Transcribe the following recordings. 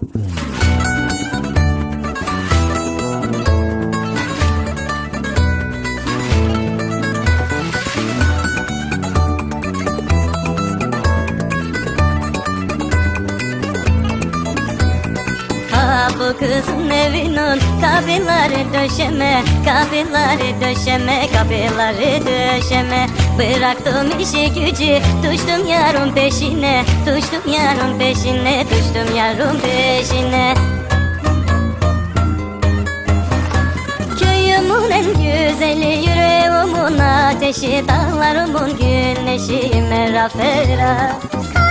嗯。Bu kızın evinin kapıları döşeme Kapıları döşeme, kapıları döşeme. Bıraktım işi gücü, düştüm yarın peşine Düştüm yarın peşine, düştüm yarın peşine. Köyümün en güzeli yüreğimin ateşi Dağlarımın güneşi Adam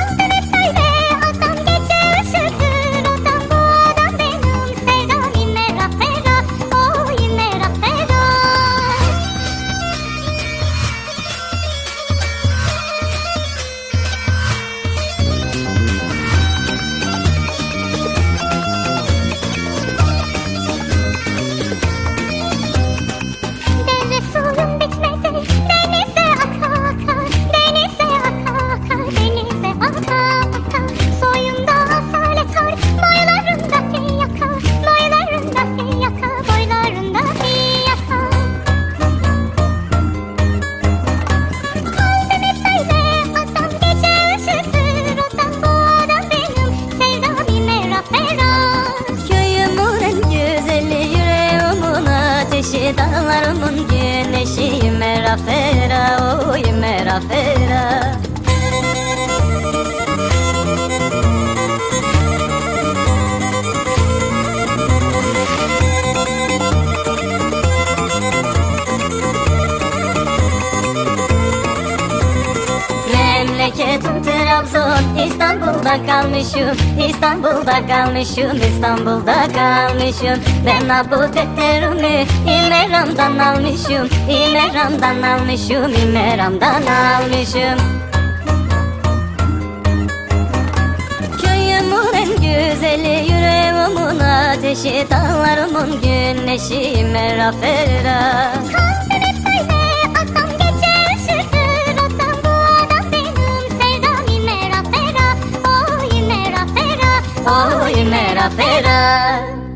güneşi merafera Oy merafera Memleketim Trabzon İstanbul'da kalmışım İstanbul'da kalmışım İstanbul'da kalmışım. Ben ha bu defterimi İmeram'dan almışım İmeram'dan almışım İmeram'dan almışım. Köyümün en güzeli yüreğimin ateşi Dağlarımın güneşi imera fera Oh imera fera Oy merafera